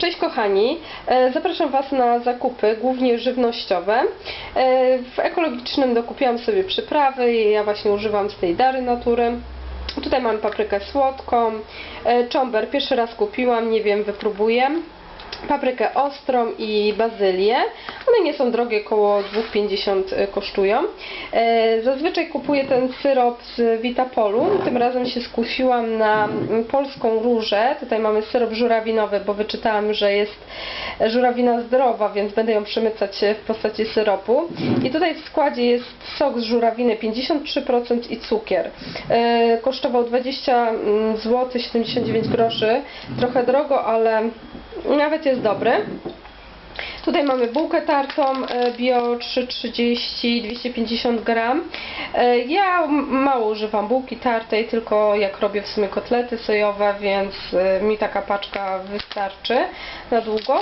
Cześć kochani, E, zapraszam Was na zakupy, głównie żywnościowe. E, W ekologicznym dokupiłam sobie przyprawy ja właśnie używam z tej dary natury. Tutaj mam paprykę słodką, e, czomber pierwszy raz kupiłam, nie wiem, wypróbuję. Paprykę ostrą i bazylię. One nie są drogie, około 2,50 kosztują. E, Zazwyczaj kupuję ten syrop z Vitapolu. Tym razem się skusiłam na mm, polską różę. Tutaj mamy syrop żurawinowy, bo wyczytałam, że jest żurawina zdrowa, więc będę ją przemycać w postaci syropu. I tutaj w składzie jest sok z żurawiny 53% i cukier. E, Kosztował 20 zł 79 groszy. Trochę drogo, ale nawet jest dobry. Tutaj mamy bułkę tartą e, bio 3,30 250 gram. E, Ja mało używam bułki tartej, tylko jak robię w sumie kotlety sojowe, więc e, mi taka paczka wystarczy na długo.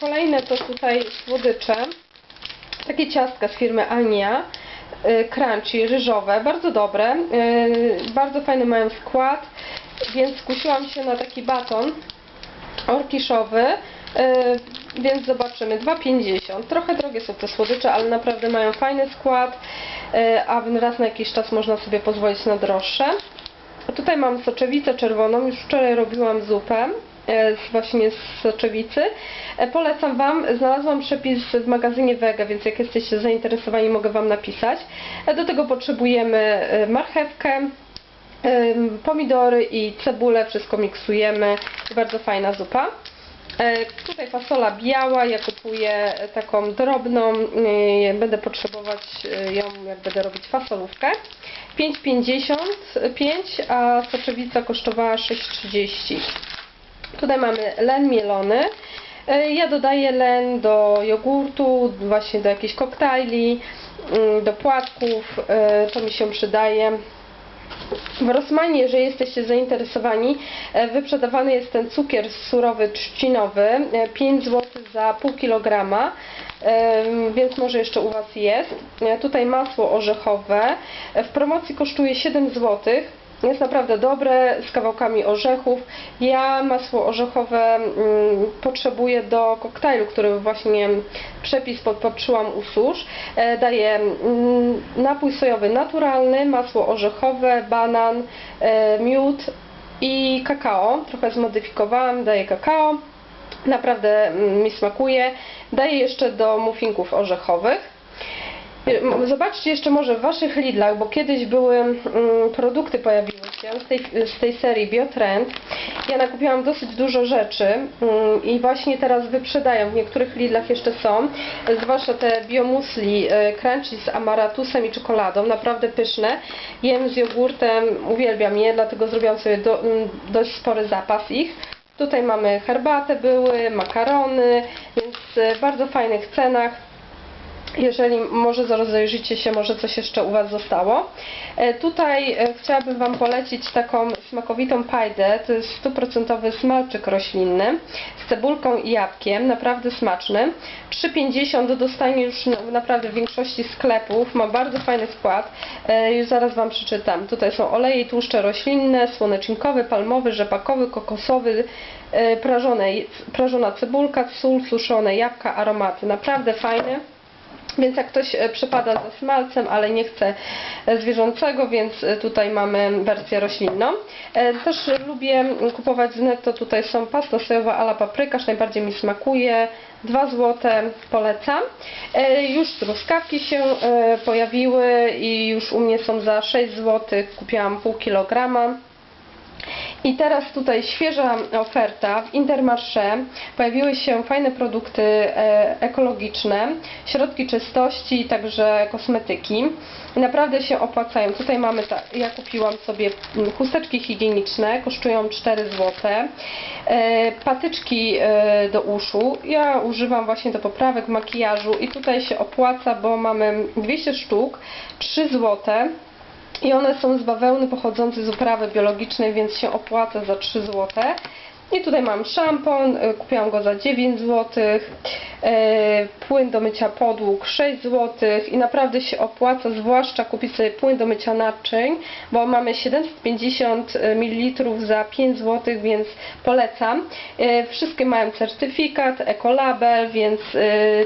Kolejne to tutaj słodycze. Takie ciastka z firmy Ania. Crunchy, ryżowe, bardzo dobre, bardzo fajny mają skład, więc skusiłam się na taki baton orkiszowy, e, więc zobaczymy, 2,50. Trochę drogie są te słodycze, ale naprawdę mają fajny skład, e, a raz na jakiś czas można sobie pozwolić na droższe. Tutaj mam soczewicę czerwoną, już wczoraj robiłam zupę z, właśnie z soczewicy. E, Polecam Wam, znalazłam przepis w magazynie Wege, więc jak jesteście zainteresowani mogę Wam napisać. E, Do tego potrzebujemy marchewkę, pomidory i cebulę, wszystko miksujemy. Bardzo fajna zupa. E, Tutaj fasola biała, ja kupuję taką drobną, y, będę potrzebować y, ją jak będę robić fasolówkę. 5,55, a soczewica kosztowała 6,30. Tutaj mamy len mielony. E, Ja dodaję len do jogurtu, właśnie do jakichś koktajli, mm, do płatków, e, to mi się przydaje. W Rosmanie, jeżeli jesteście zainteresowani, e, wyprzedawany jest ten cukier surowy trzcinowy, e, 5 zł za pół kilograma, e, więc może jeszcze u Was jest. E, Tutaj masło orzechowe, e, w promocji kosztuje 7 zł. Jest naprawdę dobre, z kawałkami orzechów. Ja masło orzechowe mm, potrzebuję do koktajlu, który właśnie przepis podpatrzyłam u Susz. E, daję mm, napój sojowy naturalny, masło orzechowe, banan, e, miód i kakao. Trochę zmodyfikowałam, daję kakao. Naprawdę mm, mi smakuje. Daję jeszcze do muffinków orzechowych. Zobaczcie jeszcze może w Waszych Lidlach, bo kiedyś były produkty pojawiły z tej, z tej serii Biotrend. Ja nakupiłam dosyć dużo rzeczy mm, i właśnie teraz wyprzedają. W niektórych Lidlach jeszcze są. Zwłaszcza te biomusli e, crunchy z amaratusem i czekoladą. Naprawdę pyszne. Jem z jogurtem, uwielbiam je, dlatego zrobiłam sobie do, mm, dość spory zapas ich. Tutaj mamy herbatę były, makarony, więc w bardzo fajnych cenach. Jeżeli może rozejrzycie się, może coś jeszcze u Was zostało. E, Tutaj e, chciałabym Wam polecić taką smakowitą pajdę. To jest stuprocentowy smalczyk roślinny z cebulką i jabłkiem. Naprawdę smaczny. 3,50 dostanie już na- naprawdę w większości sklepów. Ma bardzo fajny skład. E, Już zaraz Wam przeczytam. Tutaj są oleje i tłuszcze roślinne, słonecznikowy, palmowy, rzepakowy, kokosowy, prażone, prażona cebulka, sól, suszone jabłka, aromaty. Naprawdę fajny. Więc jak ktoś e, przepada za smalcem, ale nie chce e, zwierzęcego, więc e, tutaj mamy wersję roślinną. Też lubię kupować z netto, tutaj są pasta sojowa ala paprykarz, najbardziej mi smakuje. 2 zł polecam. Już truskawki się pojawiły i już u mnie są za 6 zł. Kupiłam pół kilograma. I teraz tutaj świeża oferta w Intermarché. Pojawiły się fajne produkty e, ekologiczne, środki czystości, także kosmetyki. Naprawdę się opłacają. Tutaj mamy, ta, ja kupiłam sobie chusteczki higieniczne, kosztują 4 zł. E, patyczki e, do uszu. Ja używam właśnie do poprawek makijażu i tutaj się opłaca, bo mamy 200 sztuk, 3 zł. I one są z bawełny pochodzącej z uprawy biologicznej, więc się opłaca za 3 zł. I tutaj mam szampon, y, kupiłam go za 9 zł. E, Płyn do mycia podłóg 6 zł i naprawdę się opłaca, zwłaszcza kupić sobie płyn do mycia naczyń, bo mamy 750 ml za 5 zł, więc polecam. Wszystkie mają certyfikat, ekolabel, więc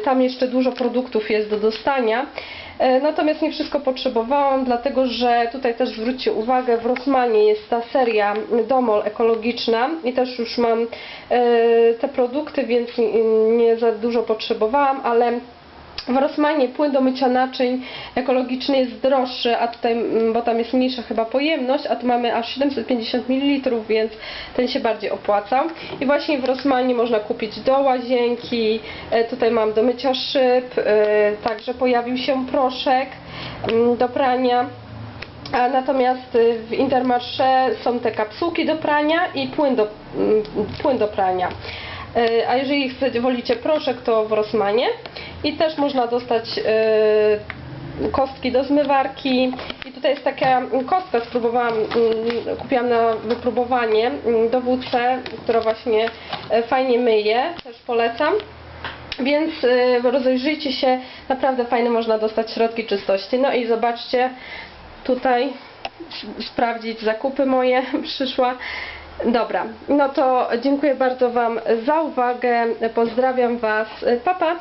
tam jeszcze dużo produktów jest do dostania. E, Natomiast nie wszystko potrzebowałam, dlatego że tutaj też zwróćcie uwagę, w Rossmanie jest ta seria Domol ekologiczna i też już mam e, te produkty, więc nie za dużo potrzebowałam, ale w Rossmanie płyn do mycia naczyń ekologiczny jest droższy, a tutaj, mm, bo tam jest mniejsza chyba pojemność, a tu mamy aż 750 ml, więc ten się bardziej opłacał. I właśnie w Rossmanie można kupić do łazienki, e, tutaj mam do mycia szyb, e, także pojawił się proszek mm, do prania. A natomiast y, w Intermarché są te kapsułki do prania i płyn do, mm, płyn do prania. Y, A jeżeli chcecie, wolicie proszek, to w Rossmanie. I też można dostać y, kostki do zmywarki. I tutaj jest taka kostka, spróbowałam, mm, kupiłam na wypróbowanie mm, do WC, która właśnie y, fajnie myje. Też polecam. Więc rozejrzyjcie się, naprawdę fajne można dostać środki czystości. No i zobaczcie, tutaj sprawdzić zakupy moje przyszła. Dobra, no to dziękuję bardzo Wam za uwagę, pozdrawiam Was, pa pa!